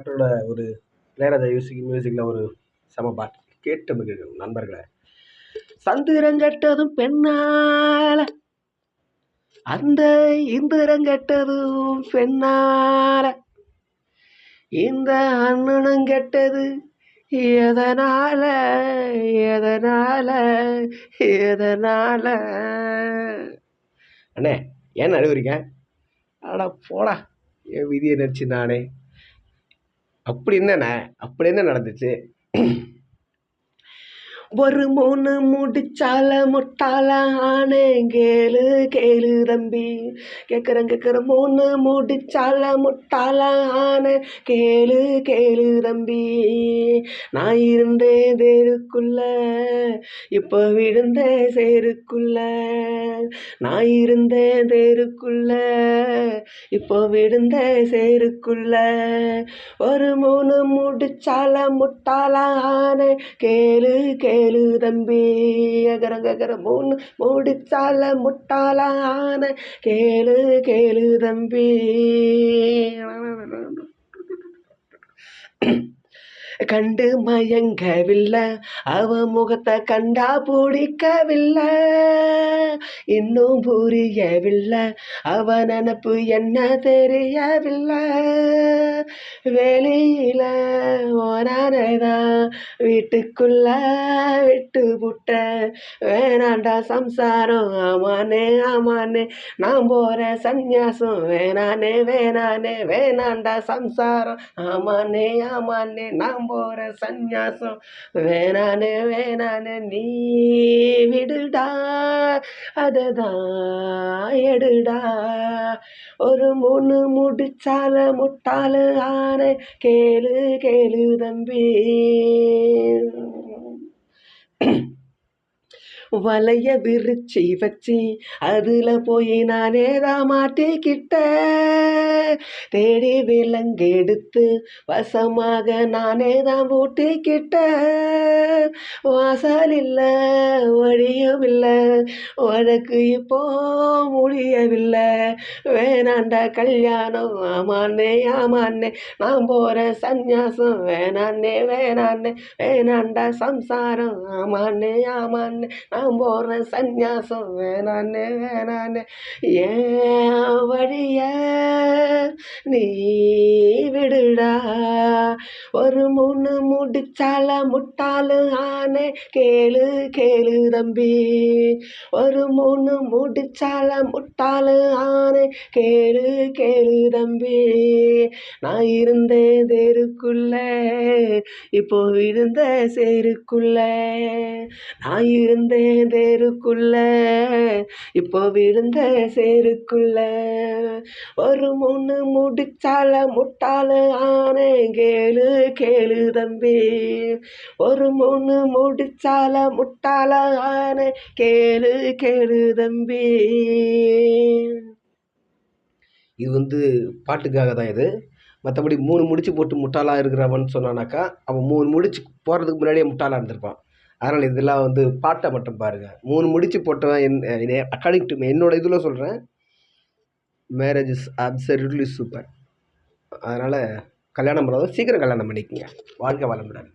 பாட்டோட ஒரு இளையராஜா மியூசிக் மியூசிக்கில் ஒரு செம பாட்டு. கேட்டு மகிழ்கிறோம் சந்திரம் சந்திரங்கட்டதும் பெண்ணால அந்த இந்திரங்கட்டதும் பெண்ணால இந்த அண்ணனும் கெட்டது எதனால எதனால எதனால? அண்ணே ஏன் அழுகுறீங்க அடா போடா என் விதியை நினச்சி நானே. அப்படி என்னண்ணே? அப்படி என்ன நடந்துச்சு? ஒரு மூணு முடிச்சால முட்டால ஆனே. கேளு கேளு தம்பி. கேட்குறேன் கேட்குறேன் மூணு முடிச்சால முட்டால ஆனே. கேளு கேளு தம்பி. நான் இருந்தேன் தேருக்குள்ள இப்போ விழுந்தேன் சேருக்குள்ள. நான் இருந்தேன் தேருக்குள்ள இப்போ விழுந்தேன் சேருக்குள்ள. ஒரு மூணு முடிச்சால முட்டால ஆனே. கேளு கேளு வேலு தம்பி அகர ககர மூணு முடிச்சால முட்டாளான கேளு கேளு தம்பி. கண்டு மயங்கவில்லை. அவ முகத்தை கண்டா பிடிக்கவில்லை. இன்னும் புரியவில்லை. அவ நினப்பு என்ன தெரியவில்லை. வெளியில ஓனானதான் வீட்டுக்குள்ள விட்டு புட்ட. வேணாண்டா சம்சாரம். ஆமானே ஆமானே நான் போகிறேன் சந்நியாசம். வேணானே வேணானே வேணாண்டா சம்சாரம். ஆமானே ஆமானே நான் போற சந்நியாசம். வேணானு வேணானு நீ விடுடா அததான் எடுடா. ஒரு மூணு முடிச்சால முட்டாளு ஆன கேளு கேளு தம்பி. வலைய விரிச்சி வச்சு அதுல போய் நானே தான் மாட்டிக்கிட்ட தேடி விலங்கெடுத்து வசமாக நானே தான் பூட்டிக்கிட்ட வாசல் இல்லை வழியும் இல்லை உனக்கு இப்போ முடியவில்லை. வேணாண்டா கல்யாணம் ஆமாண்ணே ஆமாண்ணே நான் போகிறேன் சந்நியாசம் வேணாண்ணே வேணாண்ணே வேணாண்டா சம்சாரம் ஆமாண்ணே ஆமாண்ணே நான் நான் போகிறேன் சந்நியாசம் வேணான்னு வேணான்னு ஏன் வழிய நீ விடுடா. ஒரு மூணு முடிச்சால முட்டாலும் ஆனே கேளு கேளு தம்பி. ஒரு மூணு முடிச்சால முட்டாலும் ஆனே கேளு கேளு தம்பி. நான் இருந்தேன் தேருக்குள்ள இப்போ இருந்த சேருக்குள்ள. நான் இருந்தேன் தேருக்குள்ள இப்போ விழுந்த சேருக்குள்ள. ஒரு மூணு முடிச்சால முட்டால ஆனே கேளு கேளு தம்பி. ஒரு மூணு முடிச்சால முட்டாள ஆனே கேளு கேளு தம்பி. இது வந்து பாட்டுக்காக தான் இது. மற்றபடி மூணு முடிச்சு போட்டு முட்டாளாக இருக்கிறவன் சொன்னானாக்கா அவன் மூணு முடிச்சு போகிறதுக்கு முன்னாடியே முட்டாளாக இருந்திருப்பான். அதனால் இதெல்லாம் வந்து பாட்டை மட்டும் பாருங்கள் மூணு முடிச்சு போட்டவன் என் அக்கார்டிங் டு என்னோட இதில் சொல்கிறேன் மேரேஜ் இஸ் அப்சல்யூட்லி சூப்பர் அதனால் கல்யாணம் பண்ணாலும் சீக்கிரம் கல்யாணம் பண்ணிக்கங்க. வாழ்க்கை வளமுடன்.